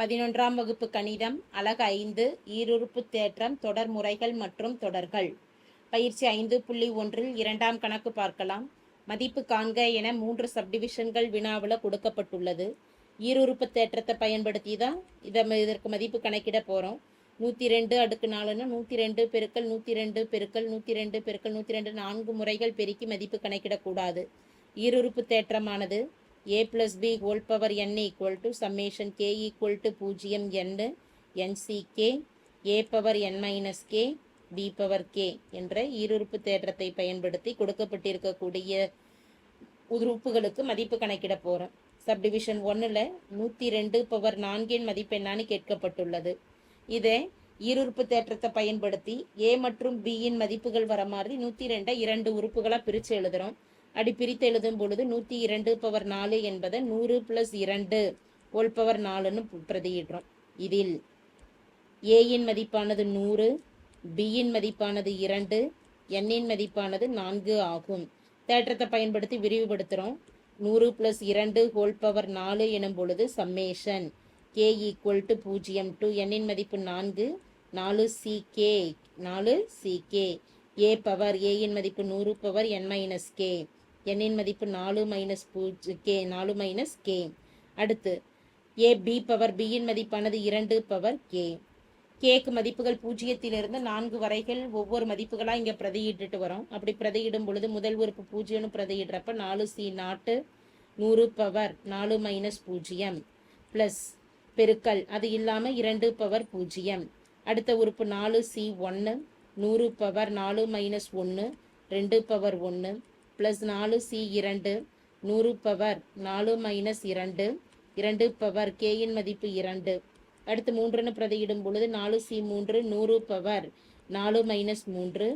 பதினொன்றாம் வகுப்பு கணிதம் அலகு ஐந்து ஈருறுப்பு தேற்றம் தொடர் முறைகள் மற்றும் தொடர்கள். பயிற்சி ஐந்து புள்ளி ஒன்றில் இரண்டாம் கணக்கு பார்க்கலாம். மதிப்பு காண்க என மூன்று சப்டிவிஷன்கள் வினாவில் கொடுக்கப்பட்டுள்ளது. ஈருறுப்பு தேற்றத்தை பயன்படுத்தி தான் இதை இதற்கு மதிப்பு கணக்கிட போகிறோம் நூற்றி ரெண்டு அடுக்கு நாலுன்னா நூற்றி ரெண்டு பெருக்கல் நூற்றி ரெண்டு பெருக்கல் நூற்றி ரெண்டு பெருக்கல் நூற்றி ரெண்டு நான்கு முறைகள் பெருக்கி மதிப்பு கணக்கிடக்கூடாது ஈருறுப்பு தேற்றமானது A plus B whole power N equal to summation K equal to பூஜ்ஜியம் N N C K A power N minus K B power K என்ற ஈருறுப்பு தேற்றத்தை பயன்படுத்தி கொடுக்கப்பட்டிருக்கக்கூடிய உறுப்புகளுக்கு மதிப்பு கணக்கிட போகிறோம் சப்டிவிஷன் ஒன்றில் நூற்றி ரெண்டு பவர் நான்கின் மதிப்பு என்னான்னு கேட்கப்பட்டுள்ளது. இதை ஈருறுப்பு தேற்றத்தை பயன்படுத்தி ஏ மற்றும் பியின் மதிப்புகள் வர மாதிரி நூற்றி ரெண்டை இரண்டு உறுப்புகளாக பிரித்து எழுதுகிறோம் அப்படி பிரித்து எழுதும் பொழுது நூற்றி இரண்டு பவர் நாலு என்பதை நூறு ப்ளஸ் இரண்டு ஹோல் பவர் நாலுன்னு பிரதியிடுறோம். இதில் ஏயின் மதிப்பானது நூறு பியின் மதிப்பானது இரண்டு எண்ணின் மதிப்பானது நான்கு ஆகும். தேற்றத்தை பயன்படுத்தி விரிவுபடுத்துகிறோம் நூறு ப்ளஸ் இரண்டு ஹோல் பவர் நாலு எனும் பொழுது சம்மேஷன் கே ஈக்குவல் டு பூஜ்ஜியம் டு எண்ணின் மதிப்பு நான்கு நாலு சி கே நாலு சி கே ஏ பவர் ஏயின் மதிப்பு நூறு பவர் என் மைனஸ் கே எண்ணின் மதிப்பு நாலு மைனஸ் பூஜ்ஜி கே நாலு மைனஸ் கே அடுத்து ஏ பி பவர் பியின் மதிப்பானது இரண்டு பவர் கே கேக்கு மதிப்புகள் பூஜ்ஜியத்திலிருந்து நான்கு வரைகள் ஒவ்வொரு மதிப்புகளாக இங்கே பிரதியிட்டுட்டு வரோம். அப்படி பிரதியிடும் பொழுது முதல் உறுப்பு பூஜ்ஜியம்னு பிரதியிடுறப்ப நாலு சி நாட்டு நூறு பவர் நாலு மைனஸ் பூஜ்ஜியம் ப்ளஸ் பெருக்கல் அது இல்லாமல் இரண்டு பவர் பூஜ்ஜியம். அடுத்த உறுப்பு நாலு சி ஒன்று நூறு பவர் நாலு மைனஸ் ஒன்று ரெண்டு பவர் ஒன்று ப்ளஸ் நாலு சி இரண்டு நூறு பவர் நாலு மைனஸ் இரண்டு இரண்டு பவர் கேயின் மதிப்பு இரண்டு. அடுத்து மூன்றுன்னு பிரதியிடும் பொழுது நாலு சி மூன்று நூறு பவர் நாலு மைனஸ் மூன்று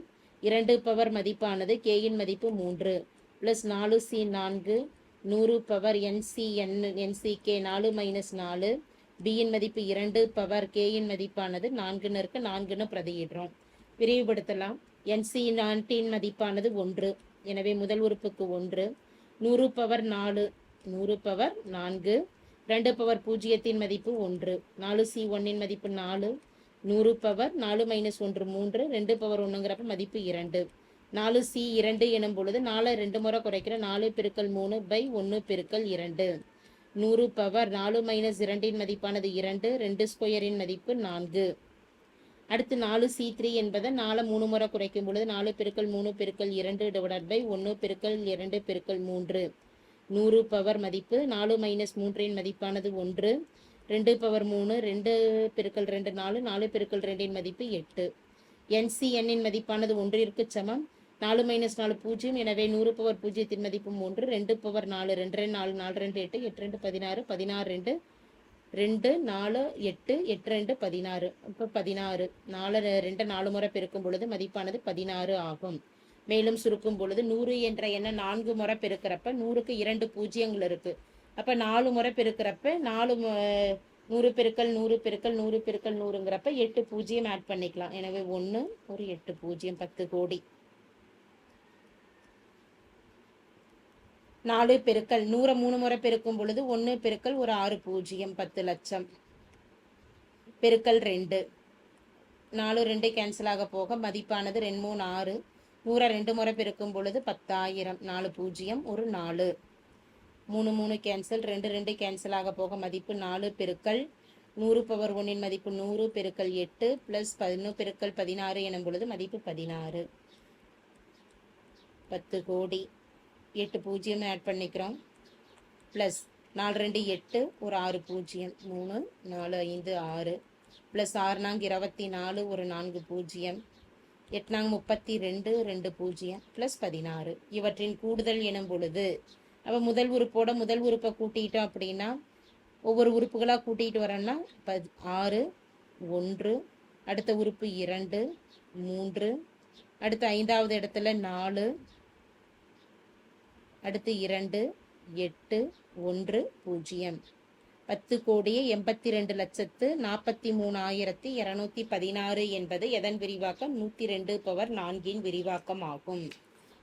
இரண்டு பவர் மதிப்பானது கேயின் மதிப்பு மூன்று ப்ளஸ் நாலு சி நான்கு நூறு பவர் என்சி என் என்சிகே நாலு மைனஸ் நாலு பியின் மதிப்பு இரண்டு பவர் கேயின் மதிப்பானது நான்குன்னு இருக்கு நான்குன்னு பிரதியிடுறோம். விரிவுபடுத்தலாம் என்சி நான்கின் மதிப்பானது ஒன்று. எனவே முதல் உறுப்புக்கு ஒன்று. நூறு பவர் நாலு. நூறு பவர் நான்கு. ரெண்டு பவர் பூஜ்ஜியத்தின் மதிப்பு ஒன்று. நாலு சி ஒன்னின் மதிப்பு நாலு. நூறு பவர் நாலு மைனஸ் ஒன்று மூன்று. ரெண்டு பவர் ஒன்றுங்கிறப்ப மதிப்பு இரண்டு. நாலு சி இரண்டு எனும் பொழுது நாலை ரெண்டு முறை குறைக்கிற நாலு பெருக்கல் மூணு பை ஒன்று பெருக்கல் இரண்டு. நூறு பவர் நாலு மைனஸ் இரண்டின் மதிப்பானது இரண்டு. ரெண்டு ஸ்கொயரின் மதிப்பு நான்கு. அடுத்து நாலு சி த்ரீ என்பதை நாலு மூணு முறை குறைக்கும் பொழுது நாலு பெருக்கல் மூணு பெருக்கல் இரண்டு டிவைடட் பை ஒன்று பெருக்கல் இரண்டு பெருக்கல் மூன்று. நூறு பவர் மதிப்பு நாலு மைனஸ் மூன்றின் மதிப்பானது ஒன்று. ரெண்டு பவர் மூணு ரெண்டு பெருக்கல் ரெண்டு நாலு நாலு பெருக்கல் ரெண்டின் மதிப்பு எட்டு. என்சிஎன்னின் மதிப்பானது ஒன்றிற்கு சமம். நாலு மைனஸ் நாலு பூஜ்ஜியம் எனவே நூறு பவர் பூஜ்ஜியத்தின் மதிப்பு மூன்று. ரெண்டு பவர் நாலு ரெண்டு ரெண்டு நாலு நாலு ரெண்டு எட்டு எட்டு ரெண்டு பதினாறு பதினாறு ரெண்டு ரெண்டு நாலு எட்டு எட்டு ரெண்டு பதினாறு. இப்போ பதினாறு. நாலு ரெண்டு நாலு முறை பெருக்கும் பொழுது மதிப்பானது பதினாறு ஆகும். மேலும் சுருக்கும் பொழுது நூறு என்ற எண்ணை நான்கு முறை பெருக்கிறப்ப நூறுக்கு இரண்டு பூஜ்ஜியங்கள் இருக்கு. அப்போ நாலு முறை பெருக்கிறப்ப நாலு நூறு பெருக்கல் நூறு பெருக்கல் நூறு பெருக்கல் நூறுங்கிறப்ப எட்டு பூஜ்ஜியம் ஆட் பண்ணிக்கலாம். எனவே ஒன்று ஒரு எட்டு பூஜ்ஜியம் பத்து கோடி. நாலு பெருக்கல் நூறை மூணு முறை பெருக்கும் பொழுது ஒன்று பெருக்கல் ஒரு ஆறு பூஜ்ஜியம் பத்து லட்சம். பெருக்கல் ரெண்டு. நாலு ரெண்டு கேன்சல் ஆக போக மதிப்பானது ரெண்டு மூணு ஆறு. நூறை ரெண்டு முறை பெருக்கும் பொழுது பத்தாயிரம். நாலு பூஜ்ஜியம் ஒரு நாலு. மூணு மூணு கேன்சல் ரெண்டு ரெண்டு கேன்சல் ஆக போக மதிப்பு நாலு பெருக்கல். நூறு பவர் ஒன்றின் மதிப்பு நூறு பெருக்கல் எட்டு ப்ளஸ் பதினொன்று பெருக்கல் பதினாறு எனும் பொழுது மதிப்பு பதினாறு. பத்து கோடி. எட்டு பூஜ்ஜியம் ஆட் பண்ணிக்கிறோம். ப்ளஸ் நாலு ரெண்டு எட்டு ஒரு ஆறு பூஜ்ஜியம் மூணு நாலு ஐந்து ஆறு. ப்ளஸ் ஆறு நான்கு இருபத்தி நாலு ஒரு நான்கு பூஜ்ஜியம். எட்நாங்க முப்பத்தி ரெண்டு ரெண்டு பூஜ்ஜியம். ப்ளஸ் பதினாறு. இவற்றின் கூடுதல் எனும் பொழுது அப்போ முதல் உறுப்போட முதல் உறுப்பை கூட்டிட்டோம் அப்படின்னா ஒவ்வொரு உறுப்புகளாக கூட்டிகிட்டு வரோம்னா பத் ஆறு ஒன்று அடுத்த உறுப்பு இரண்டு மூன்று அடுத்த ஐந்தாவது இடத்துல நாலு அடுத்து இரண்டு எட்டு ஒன்று பூஜ்ஜியம். பத்து கோடியே எண்பத்தி ரெண்டு லட்சத்து நாற்பத்தி மூணாயிரத்தி இரநூத்தி பதினாறு என்பது எதன் விரிவாக்கம்? நூற்றி ரெண்டு பவர் நான்கின் விரிவாக்கம் ஆகும்.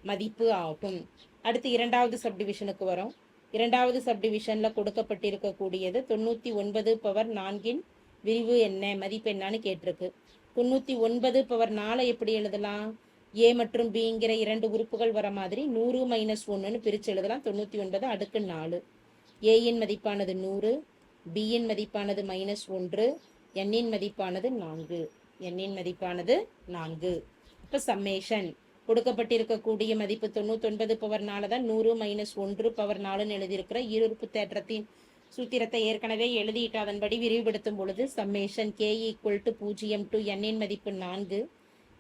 மதிப்பு ஆகும். அடுத்து இரண்டாவது சப்டிவிஷனுக்கு வரும். இரண்டாவது சப்டிவிஷனில் கொடுக்கப்பட்டிருக்கக்கூடியது தொண்ணூற்றி ஒன்பது பவர் நான்கின் விரிவு என்ன? மதிப்பு என்னன்னு கேட்டிருக்கு. தொண்ணூற்றி ஒன்பது பவர் நாலை எப்படி எழுதலாம்? ஏ மற்றும் பிங்கிற இரண்டு உறுப்புகள் வர மாதிரி நூறு மைனஸ் ஒன்றுன்னு பிரித்து எழுதலாம். தொண்ணூற்றி ஒன்பது அடுக்கு நாலு. ஏயின் மதிப்பானது நூறு பியின் மதிப்பானது மைனஸ் ஒன்று எண்ணின் மதிப்பானது நான்கு. எண்ணின் மதிப்பானது நான்கு. இப்போ சம்மேஷன் கொடுக்கப்பட்டிருக்கக்கூடிய மதிப்பு தொண்ணூத்தொன்பது பவர் நாலு தான் நூறு மைனஸ் ஒன்று பவர் நாலுன்னு எழுதியிருக்கிற ஈருறுப்பு தேற்றத்தின் சூத்திரத்தை ஏற்கனவே எழுதிட்டு அதன்படி விரிவுபடுத்தும் பொழுது சம்மேஷன் கே ஈக்குவல் டு பூஜ்ஜியம் டு எண்ணின் மதிப்பு நான்கு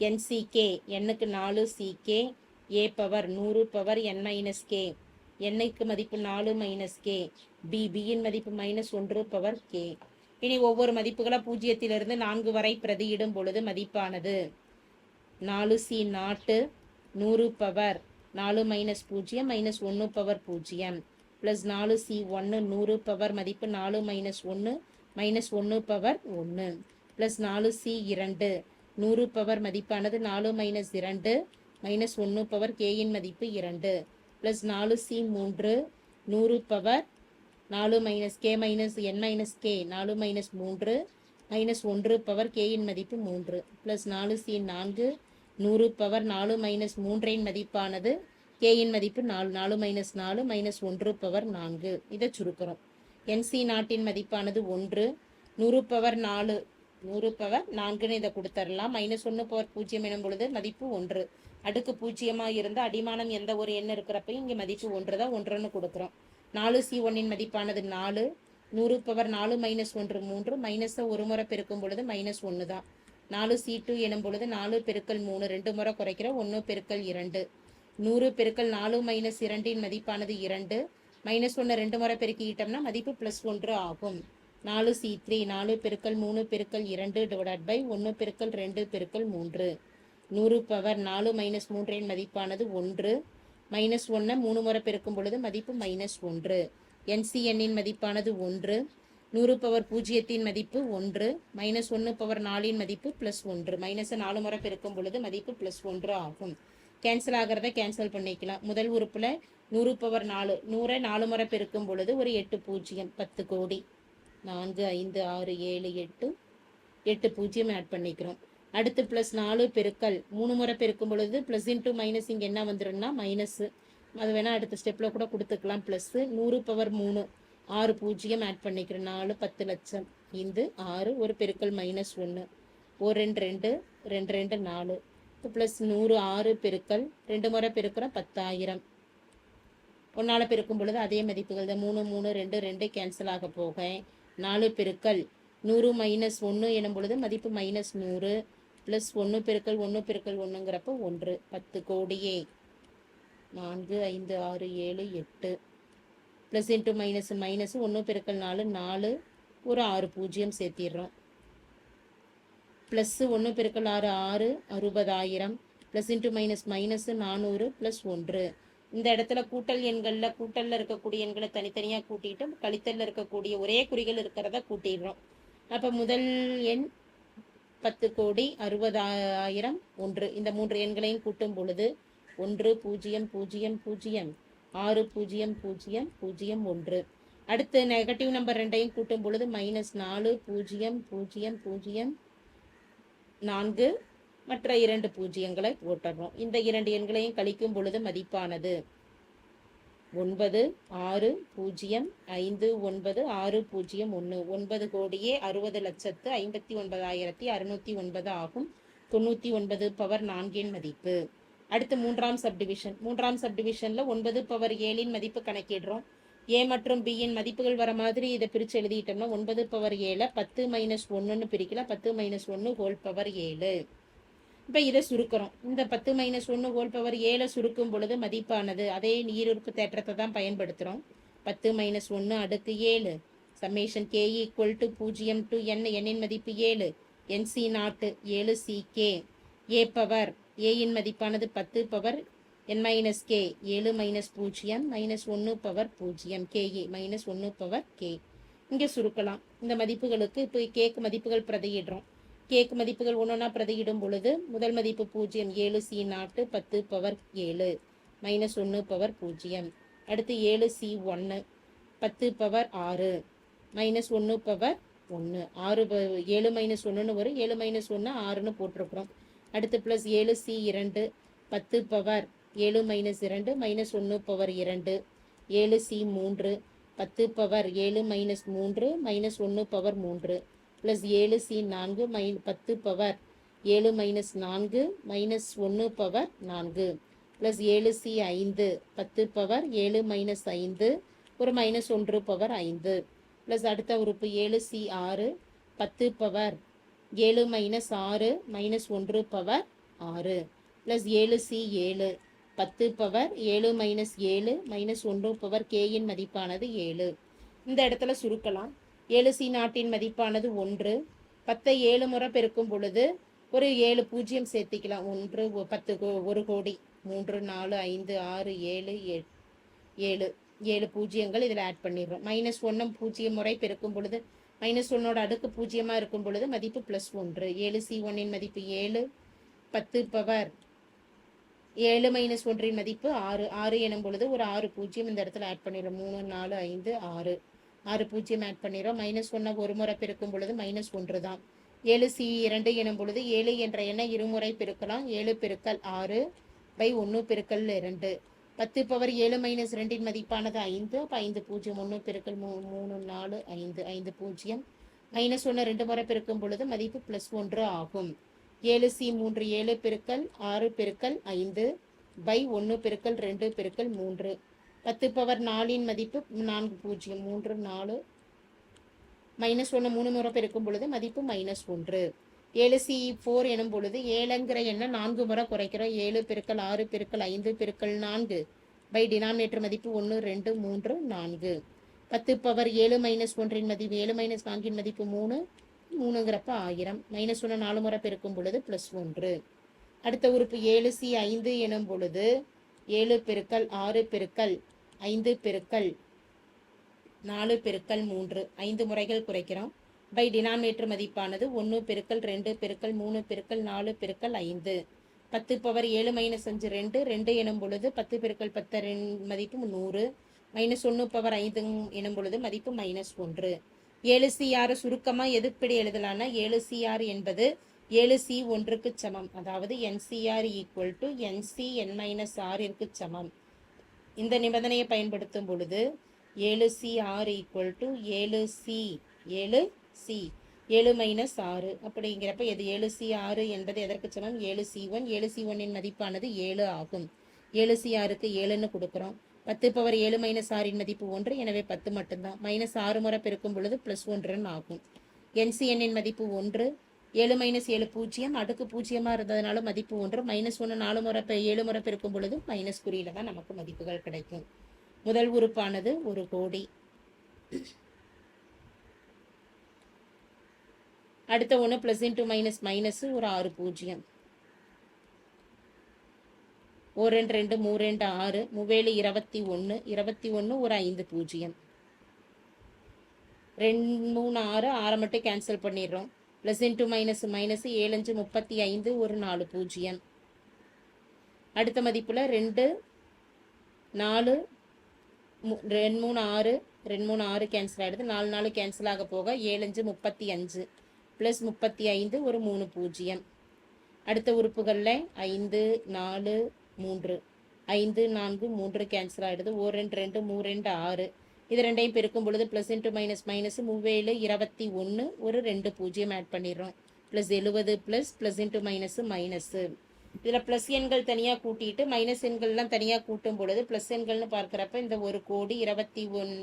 என்சிகே எண்ணுக்கு நாலு சிகே ஏ பவர் நூறு பவர் என் மைனஸ் கே எண்ணுக்கு மதிப்பு நாலு மைனஸ் கே பி பியின் மதிப்பு மைனஸ் ஒன்று பவர் கே இனி ஒவ்வொரு மதிப்புகளாக பூஜ்ஜியத்திலிருந்து நான்கு வரை பிரதியிடும் பொழுது மதிப்பானது. நாலு சி நாட்டு நூறு பவர் நாலு மைனஸ் பூஜ்ஜியம் மைனஸ் ஒன்று பவர் பூஜ்ஜியம். ப்ளஸ் நாலு சி ஒன்று நூறு பவர் மதிப்பு நாலு மைனஸ் ஒன்று மைனஸ் ஒன்று பவர் ஒன்று ப்ளஸ் நாலு சி இரண்டு நூறு பவர் மதிப்பானது நாலு மைனஸ் இரண்டு மைனஸ் ஒன்று பவர் கேயின் மதிப்பு இரண்டு. ப்ளஸ் நாலு சி மூன்று நூறு பவர் நாலு minus K minus N minus K நாலு மைனஸ் மூன்று மைனஸ் ஒன்று பவர் கேயின் மதிப்பு மூன்று. ப்ளஸ் நாலு சி நான்கு நூறு பவர் நாலு மைனஸ் மூன்றின் மதிப்பானது கேயின் மதிப்பு நாலு நாலு மைனஸ் நாலு மைனஸ் ஒன்று பவர் நான்கு. இதை சுருக்கிறோம். என்சி நாட்டின் மதிப்பானது ஒன்று நூறு பவர் நாலு நூறு பவர் நான்குன்னு இதை கொடுத்துடலாம் மைனஸ் ஒன்று பவர் பூஜ்ஜியம் எனும் பொழுது மதிப்பு ஒன்று. அடுக்கு பூஜ்ஜியமாக இருந்தால் அடிமானம் எந்த ஒரு எண் இருக்கிறப்பையும் இங்கே மதிப்பு ஒன்று தான் ஒன்றுன்னு கொடுக்குறோம். நாலு சி ஒன்னின் மதிப்பானது நாலு. நூறு பவர் நாலு மைனஸ் ஒன்று மூன்று. மைனஸை ஒரு முறை பெருக்கும் பொழுது மைனஸ் ஒன்று தான். நாலு சி டூ எனும் பொழுது நாலு பெருக்கல் மூணு. ரெண்டு முறை குறைக்கிறோம். ஒன்று பெருக்கல் இரண்டு. நூறு பெருக்கல் நாலு மைனஸ் இரண்டின் மதிப்பானது இரண்டு. மைனஸ் ஒன்று ரெண்டு முறை பெருக்கிக்கிட்டோம்னா மதிப்பு ப்ளஸ் ஒன்று ஆகும். நாலு சி த்ரீ நாலு பெருக்கல் மூணு பெருக்கல் இரண்டு டிவைடட் பை ஒன்று பெருக்கல் ரெண்டு பெருக்கல் மூன்று. நூறு பவர் நாலு மைனஸ் மூன்றின் மதிப்பானது ஒன்று. மைனஸ் ஒன்றை மூணு முறை பெருக்கும் பொழுது மதிப்பு மைனஸ் ஒன்று. என்சிஎன்னின் மதிப்பானது ஒன்று. நூறு பவர் பூஜ்ஜியத்தின் மதிப்பு ஒன்று. மைனஸ் ஒன்று பவர் நாலின் மதிப்பு ப்ளஸ் ஒன்று. மைனஸை நாலு முறை பெருக்கும் பொழுது மதிப்பு ப்ளஸ் ஒன்று ஆகும். கேன்சல் ஆகிறத கேன்சல் பண்ணிக்கலாம். முதல் உறுப்பில் நூறு பவர் நாலு. நூறை நாலு முறை பெருக்கும் பொழுது ஒரு எட்டு பூஜ்ஜியம் பத்து கோடி. நான்கு ஐந்து ஆறு ஏழு எட்டு எட்டு பூஜ்ஜியம் ஆட் பண்ணிக்கிறோம். அடுத்து ப்ளஸ் நாலு பெருக்கல் மூணு முறை பெருக்கும் பொழுது ப்ளஸ் இன்ட்டு மைனஸ் இங்கே என்ன வந்துடும்னா மைனஸ்ஸு அது வேணால் அடுத்த ஸ்டெப்பில் கூட கொடுத்துக்கலாம். ப்ளஸ்ஸு நூறு பவர் மூணு ஆறு பூஜ்ஜியம் ஆட் பண்ணிக்கிறோம். நாலு பத்து லட்சம். ஐந்து ஆறு ஒரு பெருக்கல் மைனஸ் ஒன்று ஒரு ரெண்டு ரெண்டு ரெண்டு ரெண்டு நாலு. ப்ளஸ் நூறு ஆறு பெருக்கல் ரெண்டு முறை பெருக்கிறோம் பத்தாயிரம். ஒன்றால் பெருக்கும் பொழுது அதே மதிப்புகள் தான். மூணு மூணு ரெண்டு ரெண்டு கேன்சல் ஆக போக. நாலு பெருக்கல். நூறு மைனஸ் ஒன்று எனும் பொழுது மதிப்பு மைனஸ் நூறு ப்ளஸ் ஒன்று பெருக்கல் ஒன்று பெருக்கல் ஒன்றுங்கிறப்ப ஒன்று. பத்து கோடியே. நான்கு ஐந்து ஆறு ஏழு எட்டு. ப்ளஸ் இன்ட்டு மைனஸ் மைனஸ் ஒன்று பெருக்கல் நாலு நாலு. ஒரு ஆறு பூஜ்ஜியம் சேர்த்திடுறோம். ப்ளஸ்ஸு ஒன்று பெருக்கல் ஆறு ஆறு அறுபதாயிரம். ப்ளஸ் இன்ட்டு மைனஸ் மைனஸு நானூறு ப்ளஸ் ஒன்று. இந்த இடத்துல கூட்டல் எண்களில் கூட்டலில் இருக்கக்கூடிய எண்களை தனித்தனியாக கூட்டிட்டு கழித்தல்ல இருக்கக்கூடிய ஒரே குறிகள் இருக்கிறத கூட்டிடுறோம். அப்போ முதல் எண் பத்து கோடி அறுபதாயிரம் ஒன்று. இந்த மூன்று எண்களையும் கூட்டும் பொழுது ஒன்று பூஜ்ஜியம் பூஜ்ஜியம் பூஜ்ஜியம். ஆறு பூஜ்ஜியம் பூஜ்ஜியம் பூஜ்ஜியம் ஒன்று. அடுத்து நெகட்டிவ் நம்பர் ரெண்டையும் கூட்டும் பொழுது மைனஸ் நாலு பூஜ்ஜியம் பூஜ்ஜியம் பூஜ்ஜியம் நான்கு மற்ற இரண்டு பூஜ்ஜியங்களை போட்டுறோம். இந்த இரண்டு எண்களையும் கழிக்கும் பொழுது மதிப்பானது ஒன்பது ஆறு பூஜ்ஜியம் ஐந்து ஒன்பது ஆறு பூஜ்ஜியம் ஒன்று ஒன்பது கோடியே அறுபது லட்சத்து ஐம்பத்தி ஒன்பதாயிரத்தி அறுநூத்தி ஒன்பது ஆகும். தொண்ணூற்றி ஒன்பது பவர் நான்கின் மதிப்பு. அடுத்து மூன்றாம் சப்டிவிஷன் மூன்றாம் சப்டிவிஷனில் ஒன்பது பவர் ஏழின் மதிப்பு கணக்கிடுறோம். ஏ மற்றும் பியின் மதிப்புகள் வர மாதிரி இதை பிரித்து எழுதிட்டோம்னா ஒன்பது பவர் ஏழை பத்து மைனஸ் ஒன்றுன்னு பிரிக்கலாம். பத்து மைனஸ் ஒன்று ஹோல் பவர் ஏழு. இப்போ இதை சுருக்கிறோம் இந்த பத்து மைனஸ் ஒன்று ஹோல் பவர் ஏழை சுருக்கும் பொழுது மதிப்பானது. அதே நீருறுப்பு தேற்றத்தை தான் பயன்படுத்துகிறோம் பத்து மைனஸ் ஒன்று அடுக்கு ஏழு. சம்மேஷன் கே ஈக்குவல் டு பூஜ்ஜியம் டு என் எண்ணின் மதிப்பு ஏழு. என்சி நாட்டு ஏழு சி கே ஏ பவர் ஏயின் மதிப்பானது பத்து பவர் என் மைனஸ் கே ஏழு மைனஸ் பூஜ்ஜியம் மைனஸ் ஒன்று பவர் பூஜ்ஜியம் கேஏ மைனஸ் ஒன்று பவர் கே இங்கே சுருக்கலாம். இந்த மதிப்புகளுக்கு இப்போ கேக்கு மதிப்புகள் பிரதியிடுறோம். கேக் மதிப்புகள் ஒன்றொன்னா பிரதியிடும் பொழுது முதல் மதிப்பு பூஜ்ஜியம் ஏழு சி நாட்டு பத்து பவர் ஏழு. மைனஸ் ஒன்று பவர் பூஜ்ஜியம். அடுத்து ஏழு சி ஒன்று பத்து பவர் ஆறு. மைனஸ் ஒன்று பவர் ஒன்று ஆறு ப- ஏழு மைனஸ் ஒன்றுன்னு வரும். ஏழு மைனஸ் ஒன்று ஆறுன்னு போட்டிருக்கிறோம். அடுத்து ப்ளஸ் ஏழு சி இரண்டு பத்து பவர் ஏழு மைனஸ் இரண்டு மைனஸ் ஒன்று பவர் இரண்டு. ஏழு சி மூன்று பத்து பவர் ஏழு மைனஸ் மூன்று மைனஸ் ஒன்று பவர் மூன்று. ப்ளஸ் ஏழு சி நான்கு மை பத்து பவர் ஏழு மைனஸ் நான்கு மைனஸ் ஒன்று பவர் நான்கு. ப்ளஸ் ஏழு சி ஐந்து பத்து பவர் ஏழு மைனஸ் ஐந்து ஒரு மைனஸ் ஒன்று பவர் ஐந்து. ப்ளஸ் அடுத்த உறுப்பு ஏழு சி ஆறு பத்து பவர் ஏழு மைனஸ் ஆறு மைனஸ் ஒன்று பவர் ஆறு. ப்ளஸ் ஏழு சி ஏழு பத்து பவர் ஏழு மைனஸ் ஏழு மைனஸ் ஒன்று பவர் கேயின் மதிப்பானது ஏழு. இந்த இடத்துல சுருக்கலாம். ஏழு சி நாட்டின் மதிப்பானது ஒன்று. பத்தை ஏழு முறை பெருக்கும் பொழுது ஒரு ஏழு பூஜ்ஜியம் சேர்த்திக்கலாம். ஒன்று ஒ- பத்து கோ- ஒரு கோடி. மூன்று நாலு ஐந்து ஆறு ஏழு ஏழு. ஏழு பூஜ்ஜியங்கள் இதில் ஆட் பண்ணிடுறோம். மைனஸ் ஒன்றும் பூஜ்ஜியம் முறை பெருக்கும் பொழுது மைனஸ் ஒன்னோட அடுக்கு பூஜ்ஜியமாக இருக்கும் பொழுது மதிப்பு ப்ளஸ் ஒன்று. ஏழு சி ஒன்னின் மதிப்பு ஏழு. பத்து பவர் ஏழு மைனஸ் ஒன்றின் மதிப்பு ஆறு. ஆறு எனும் பொழுது ஒரு ஆறு பூஜ்ஜியம் இந்த இடத்துல ஆட் பண்ணிடுறோம். மூணு நாலு ஐந்து ஆறு. ஆறு பூஜ்ஜியம் ஆட் பண்ணிடுறோம் மைனஸ் ஒன்னை ஒரு முறை பெருக்கும் பொழுது மைனஸ் ஒன்று தான். ஏழு சி இரண்டு எனும் பொழுது ஏழு என்ற எண்ணை இருமுறை பெருக்கலாம். ஏழு பெருக்கல் ஆறு பை ஒன்று பெருக்கல் இரண்டு. பத்து பவர் ஏழு மைனஸ் ரெண்டின் மதிப்பானது ஐந்து. அப்போ ஐந்து பூஜ்ஜியம் ஒன்று பெருக்கல் மூ மூணு நாலு ஐந்து. ஐந்து பூஜ்ஜியம் மைனஸ் ஒன்று ரெண்டு முறை பெருக்கும் பொழுது மதிப்பு ப்ளஸ் ஒன்று ஆகும். ஏழு சி மூன்று ஏழு பெருக்கல் ஆறு பெருக்கல் ஐந்து பை ஒன்று பெருக்கல் ரெண்டு பெருக்கல் மூன்று. பத்து பவர் நாலின் மதிப்பு நான்கு பூஜ்ஜியம் மூன்று நாலு. மைனஸ் ஒன்று மூணு முறை பெருக்கும் பொழுது மதிப்பு மைனஸ் ஒன்று. ஏழு சி ஃபோர் எனும் பொழுது ஏழுங்கிற எண்ணெய் நான்கு முறை குறைக்கிறோம். ஏழு பெருக்கல் ஆறு பெருக்கல் ஐந்து பெருக்கல் நான்கு பை டினாமினேட்டர் மதிப்பு ஒன்று ரெண்டு மூன்று நான்கு. பத்து பவர் ஏழு மைனஸ் ஒன்றின் மதிப்பு ஏழு மைனஸ் நான்கின் மதிப்பு மூணு மூணுங்கிறப்ப ஆயிரம். மைனஸ் ஒன்று நாலு முறை பெருக்கும் பொழுது ப்ளஸ் ஒன்று. அடுத்த உறுப்பு ஏழு சி ஐந்து எனும் பொழுது ஏழு பெருக்கல் ஆறு பெருக்கல் ஐந்து பெருக்கல் நாலு பெருக்கல் மூன்று. ஐந்து முறைகள் குறைக்கிறோம். பை டினாமினேட்டர் மதிப்பானது ஒன்று பெருக்கல் ரெண்டு பெருக்கல் மூணு பெருக்கல் நாலு பெருக்கல் ஐந்து. பத்து பவர் ஏழு மைனஸ் அஞ்சு ரெண்டு. ரெண்டு எனும் பொழுது பத்து பெருக்கல் பத்து ரெண் மதிப்பு நூறு. மைனஸ் ஒன்று பவர் ஐந்து எனும் பொழுது மதிப்பு மைனஸ் ஒன்று. ஏழு சி ஆறு சுருக்கமாக எதுப்படி எழுதலான ஏழு சி ஆறு என்பது ஏழு சி ஒன்றுக்கு சமம். அதாவது N C R equal to N C N minus ஆறிற்கு சமம். இந்த நிபந்தனையை பயன்படுத்தும் பொழுது ஏழு சி ஆறு ஈக்குவல் டு ஏழு சி ஏழு சி ஏழு மைனஸ் ஆறு அப்படிங்கிறப்ப எது ஏழு சி ஆறு என்பது எதற்கு சமம்? ஏழு சி ஒன் ஏழு சி ஒன்னின் மதிப்பானது ஏழு ஆகும். ஏழு சி ஆறுக்கு ஏழுன்னு கொடுக்குறோம். பத்து பவர் ஏழு மைனஸ் ஆறின் மதிப்பு ஒன்று எனவே பத்து மட்டும்தான். மைனஸ் ஆறு முறை பெருக்கும் பொழுது ப்ளஸ் ஒன்றுன்னு ஆகும். என்சிஎன்னின் மதிப்பு ஒன்று ஏழு மைனஸ் ஏழு பூஜ்ஜியம் அடுக்கு பூஜ்ஜியமாக இருந்ததுனால மதிப்பு ஒன்று. மைனஸ் ஒன்று நாலு முறை ஏழு முறை பெருக்கும் பொழுது மைனஸ் குறியில தான் நமக்கு மதிப்புகள் கிடைக்கும். முதல் உறுப்பானது ஒரு கோடி. அடுத்த ஒன்று ப்ளஸ் இன்ட்டு மைனஸ் மைனஸ் ஒரு ஆறு பூஜ்ஜியம். ஒரு ரெண்டு ரெண்டு மூ ரெண்டு ஆறு மூவேழு இருபத்தி ஒன்று இருபத்தி ஒன்று ஒரு ஐந்து பூஜ்ஜியம். ரெண்டு மூணு ஆறு ஆறை மட்டும் கேன்சல் பண்ணிடுறோம். ப்ளஸ் இன்ட்டு மைனஸ் மைனஸ் ஏழஞ்சு முப்பத்தி ஐந்து ஒரு நாலு பூஜ்ஜியம். அடுத்த மதிப்பில் ரெண்டு நாலு மு- ரெண்டு மூணு ஆறு ரெண்டு மூணு ஆறு கேன்சல் ஆகிடுது நாலு நாலு கேன்சல் ஆக போக ஏழஞ்சு முப்பத்தி அஞ்சு ப்ளஸ் முப்பத்தி ஐந்து ஒரு மூணு பூஜ்ஜியம். அடுத்த உறுப்புகளில் ஐந்து நாலு மூன்று ஐந்து நான்கு மூன்று கேன்சல் ஆகிடுது ஓ ரெண்டு ரெண்டு மூ ரெண்டு ஆறு. இது ரெண்டையும் பெருக்கும் பொழுது ப்ளஸ் இன்ட்டு மைனஸ் மைனஸ் மூவேழு இருபத்தி ஒன்று ஒரு ரெண்டு பூஜ்ஜியம் ஆட் பண்ணிடுறோம். ப்ளஸ் எழுபது plus plus into minus minus இதில் ப்ளஸ் எண்கள் தனியாக கூட்டிட்டு மைனஸ் எண்கள்லாம் தனியாக கூட்டும் பொழுது ப்ளஸ் எண்கள்னு பார்க்குறப்ப இந்த ஒரு கோடி இருபத்தி ஒன்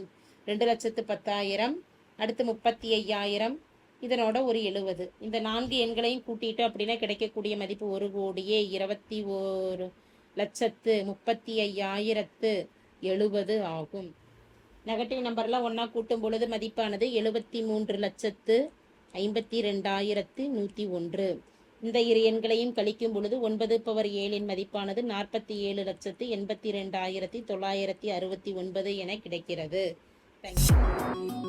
ரெண்டு லட்சத்து பத்தாயிரம் அடுத்து முப்பத்தி ஐயாயிரம் இதனோட ஒரு எழுபது இந்த நான்கு எண்களையும் கூட்டிட்டு அப்படின்னா கிடைக்கக்கூடிய மதிப்பு ஒரு கோடியே இருபத்தி ஒரு லட்சத்து முப்பத்தி ஐயாயிரத்து எழுபது ஆகும். நெகட்டிவ் நம்பர்லாம் ஒன்றா கூட்டும் பொழுது மதிப்பானது எழுபத்தி மூன்று லட்சத்து ஐம்பத்தி ரெண்டாயிரத்து நூற்றி ஒன்று. இந்த இரு எண்களையும் கழிக்கும் பொழுது ஒன்பது பவர் ஏழின் மதிப்பானது நாற்பத்தி ஏழு லட்சத்து எண்பத்தி ரெண்டாயிரத்தி தொள்ளாயிரத்தி அறுபத்தி ஒன்பது என கிடைக்கிறது. தேங்க்யூ